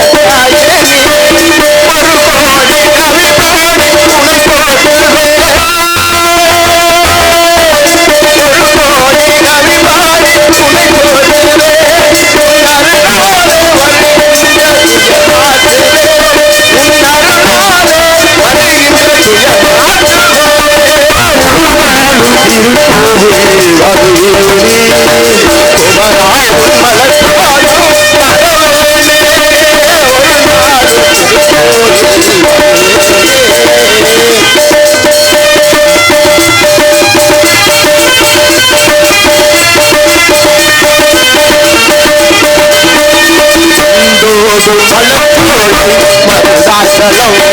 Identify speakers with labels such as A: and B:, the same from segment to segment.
A: ஏதும்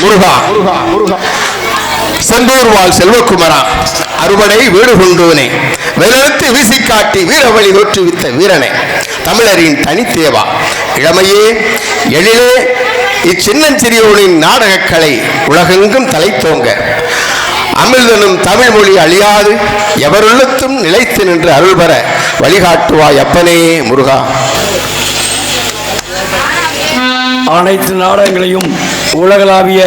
A: முருகா. முருகா முருகா செந்தூர் வாழ் செல்வகுமரா. அறுவடை வீடு கொண்டோனே. வெள்ளத்து வீசி காட்டி வீரவழி தோற்றுவித்த வீரனே. தமிழரின் தனித்தேவா. இளமையே எழிலே இச்சின்னஞ்சிறியோனின் நாடகக்கலை உலகெங்கும் தலைத்தோங்க. அமிழ்தனும் தமிழ் மொழி அழியாது. எவருள்ளத்தும் நிலைத்து நின்று அருள்பெற வழிகாட்டுவாய் அப்பனே முருகா.
B: அனைத்து நாடகங்களையும் உலகளாவிய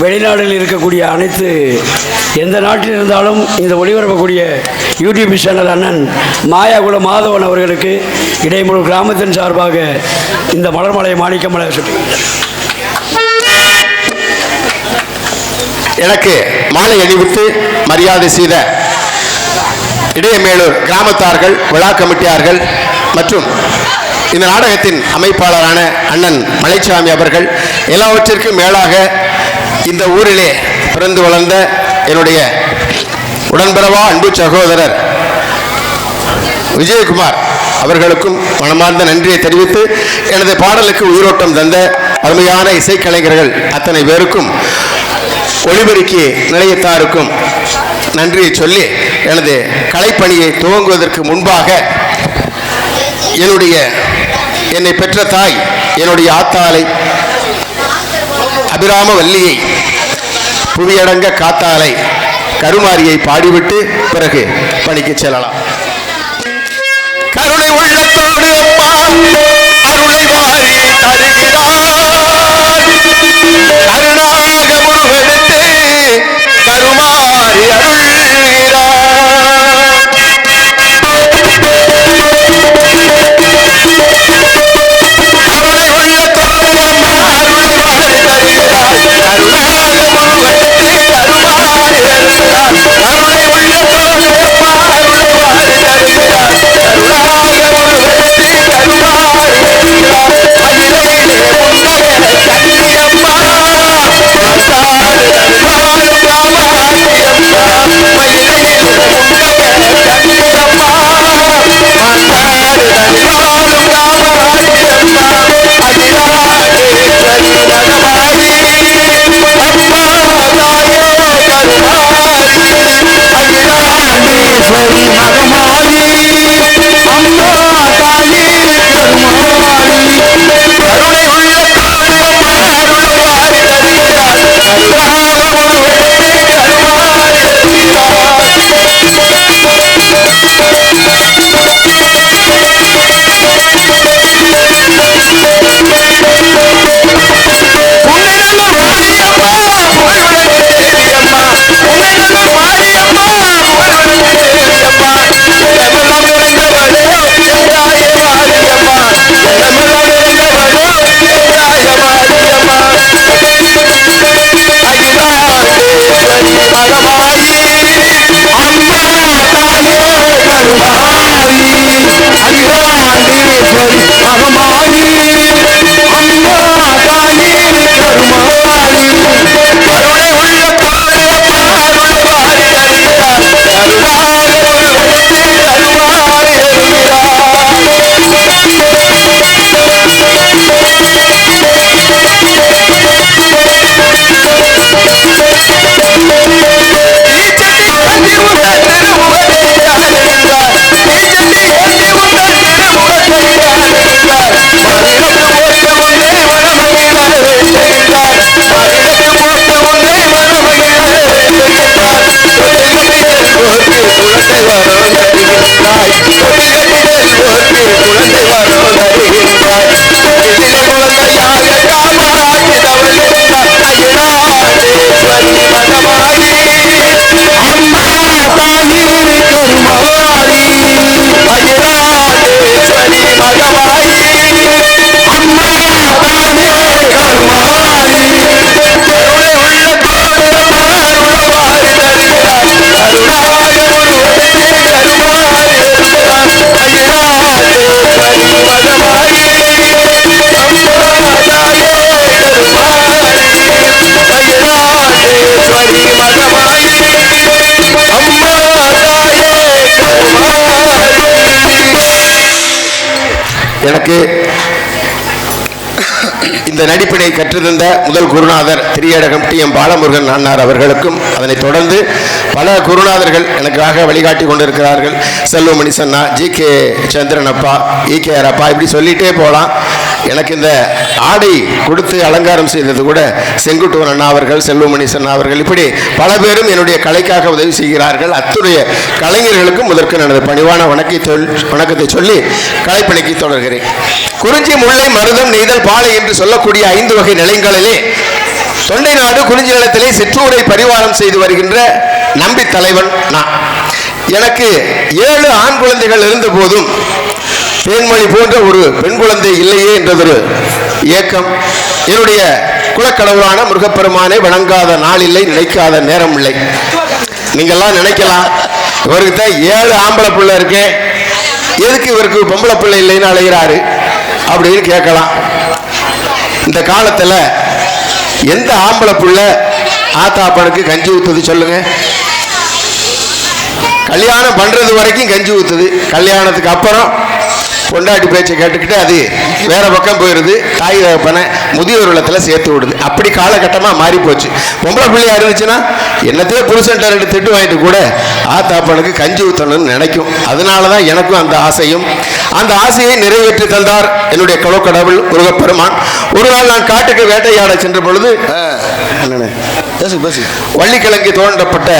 B: வெளிநாடுகளில் இருக்கக்கூடிய அனைத்து எந்த நாட்டில் இருந்தாலும் இந்த ஒளிபரப்பக்கூடிய யூடியூப் சேனல் அண்ணன் மாயாகுல மாதவன் அவர்களுக்கு இடைமுழு கிராமத்தின் சார்பாக இந்த மலர்மலை மாணிக்கமலை சுட்டி
A: எனக்கு மாலை அணிவித்து மரியாதை செய்த இடையமேலூர் கிராமத்தார்கள் விழா கமிட்டியார்கள் மற்றும் இந்த நாடகத்தின் அமைப்பாளரான அண்ணன் மலைச்சாமி அவர்கள் எல்லாவற்றிற்கும் மேலாக இந்த ஊரிலே பிறந்து வளர்ந்த என்னுடைய உடன்பிறவா அன்பு சகோதரர் விஜயகுமார் அவர்களுக்கும் மனமார்ந்த நன்றியை தெரிவித்து எனது பாடலுக்கு உயிரோட்டம் தந்த அருமையான இசைக்கலைஞர்கள் அத்தனை பேருக்கும் ஒளிபெருக்கி நிலையத்தாருக்கும் நன்றியை சொல்லி எனது கலைப்பணியை துவங்குவதற்கு முன்பாக என்னுடைய என்னை பெற்ற தாய் என்னுடைய ஆத்தாலை அபிராம வல்லியை புவியடங்க காத்தாலை கருமாரியை பாடிவிட்டு பிறகு பணிக்கு செல்லலாம். கருணை உள்ளத்தோடு அம்மா அருளை வாரி தருகிறார். கருணாக முருகெடுத்து கருமாறி இந்த நடிப்பினை கற்றுத்தந்த முதல் குருநாதர் திரியடகம் டி எம் பாலமுருகன் அண்ணார் அவர்களுக்கும் அதனைத் தொடர்ந்து பல குருநாதர்கள் எனக்காக வழிகாட்டி கொண்டிருக்கிறார்கள். செல்வமணி சன்னா ஜி கே சந்திரன் அப்பா இ கே ஆர் அப்பா இப்படி சொல்லிட்டே போகலாம் எனக்கு இந்த ஆடை கொடுத்து அலங்காரம் செய்தது கூட செங்குட்டுவன் அண்ணா அவர்கள் செல்வமணி சன்னா அவர்கள். இப்படி பல பேரும் என்னுடைய கலைக்காக உதவி செய்கிறார்கள். அத்துடைய கலைஞர்களுக்கும் முதற்கு எனது பணிவான வணக்கை வணக்கத்தை சொல்லி கலைப்பணிக்கு தொடர்கிறேன். குறிஞ்சி முல்லை மருதம் நெய்தல் பாலை என்று சொல்லக்கூடிய ஐந்து வகை நிலங்களிலே தொண்டை நாடு குறிஞ்சி நிலத்திலே சிற்றூரை பரிவாரம் செய்து வருகின்ற நம்பி தலைவன் நான். எனக்கு ஏழு ஆண் குழந்தைகள் இருந்த போதும் தேன்மொழி போன்ற ஒரு பெண் குழந்தை இல்லையே என்றதொரு ஏக்கம். என்னுடைய குலக்கடவுளான முருகப்பெருமானை வணங்காத நாள் இல்லை நினைக்காத நேரம் இல்லை. நீங்கள்லாம் நினைக்கலாம். இவருக்கு தான் ஏழு ஆம்பளை பிள்ளை இருக்கே. எதுக்கு இவருக்கு பொம்பளை பிள்ளை இல்லைன்னு அழைகிறாரு அப்படின்னு கேட்கலாம். இந்த காலத்தில் எந்த ஆம்பளை புள்ள ஆத்தாப்பனுக்கு கஞ்சி ஊத்துது சொல்லுங்க. கல்யாணம் பண்ணுறது வரைக்கும் கஞ்சி ஊத்துது. கல்யாணத்துக்கு அப்புறம் பொண்டாட்டி பேச்சை கேட்டுக்கிட்டு அது வேற பக்கம் போயிடுது தாய் தகப்பனை முதியோர் இல்லத்தில் சேர்த்து விடுது. அப்படி காலகட்டமாக மாறி போச்சு. பொம்பளை பிள்ளையா இருந்துச்சுன்னா என்னத்தையே புருஷன்ட்ட ரெண்டு திட்டு வாங்கிட்டு கூட ஆத்தாப்பனுக்கு கஞ்சி ஊற்றணும்னு நினைக்கும். அதனால தான் எனக்கும் அந்த ஆசையும். அந்த ஆசையை நிறைவேற்றி தந்தார் என்னுடைய கடவுள் முருகப்பெருமான். ஒரு நாள் நான் காட்டுக்கு வேட்டையாட சென்ற பொழுது
C: பேசு பேசு.
A: வள்ளிக்கிழங்கு தோன்றப்பட்ட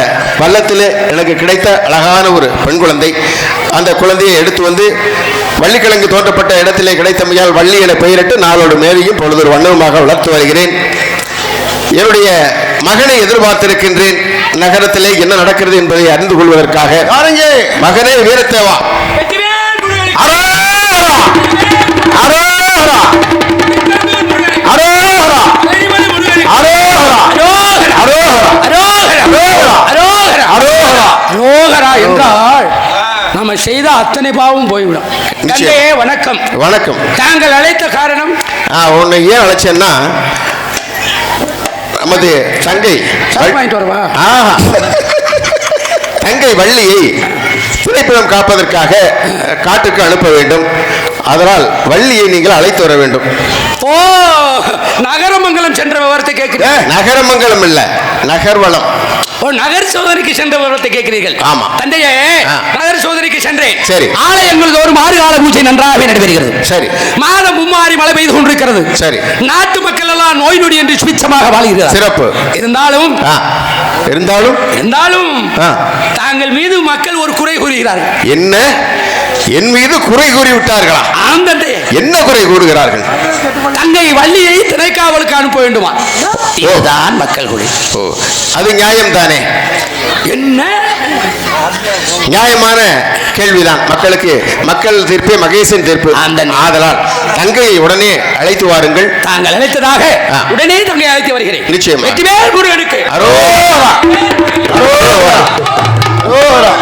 A: பள்ளத்திலே எனக்கு கிடைத்த அழகான ஒரு பெண் குழந்தை. அந்த குழந்தையை எடுத்து வந்து வள்ளிக்கிழங்கு தோன்றப்பட்ட இடத்திலே கிடைத்தமையால் வள்ளி என பெயரிட்டு நாளோடு மேரியும் பொழுது ஒரு வண்ணமாக வளர்த்து வருகிறேன். என்னுடைய மகனை எதிர்பார்த்திருக்கின்றேன். நகரத்திலே என்ன நடக்கிறது என்பதை அறிந்து கொள்வதற்காக. மகனே வீரத்தேவா.
D: என்றால் நம்ம செய்த அத்தனை பாவம் போய்விடும். வணக்கம்.
A: வணக்கம்.
D: தாங்கள் அழைத்த காரணம்?
A: உன்னை ஏன் அழைச்சேன்னா நமது தங்கை. தங்கை வள்ளியை திரைப்படம் காப்பதற்காக காட்டுக்கு அனுப்ப வேண்டும். அதனால் வள்ளியை நீங்கள் அழைத்து வர வேண்டும்.
D: ஓ நகரமங்கலம் சென்ற விவரத்தை கேட்கிறேன்
A: நகரமங்கலம் இல்ல நகர்வளம்.
D: ஓ நகர் சோதனைக்கு சென்ற விவரத்தை கேட்கிறீர்கள்.
A: ஆமா.
D: தந்தையே. நகர் சோதனைக்கு சென்றேன்.
A: சரி.
D: ஆலயங்கள் தோறும் ஆறு கால பூஜை நன்றாக நடைபெறுகிறது.
A: சரி.
D: மாதம் மும்மாறி மழை பெய்து கொண்டிருக்கிறது.
A: சரி.
D: நாட்டு மக்கள் எல்லாம் நோய் நொடி என்று சுபிச்சமாக வாழ்கிறார்
A: சிறப்பு.
D: இருந்தாலும்
A: இருந்தாலும்?
D: இருந்தாலும். தாங்கள் மீது மக்கள் ஒரு குறை கூறுகிறார்கள்.
A: என்ன? என் மீது குறை கூறி விட்டார்களா
D: ஆம் தந்தையே.
A: என்ன குறை கூறுகிறார்கள்?
D: தங்கை வள்ளியை திணைக்காவலுக்கு அனுப்ப வேண்டுமா? இதுதான் மக்கள் குடி
A: ஓ அது நியாயம் தானே
D: என்ன?
A: நியாயமான கேள்விதான். மக்களுக்கு மக்கள் தீர்ப்பே மகேசன் தீர்ப்பு.
D: அந்த
A: ஆதலால் தங்கையை உடனே அழைத்து வாருங்கள்.
D: தாங்கள் அழைத்ததாக. உடனே தங்கை அழைத்து வருகிறேன்.
A: நிச்சயமா.
D: வெற்றிவேல் முருகனுக்கு
A: அரோகரா! அரோகரா!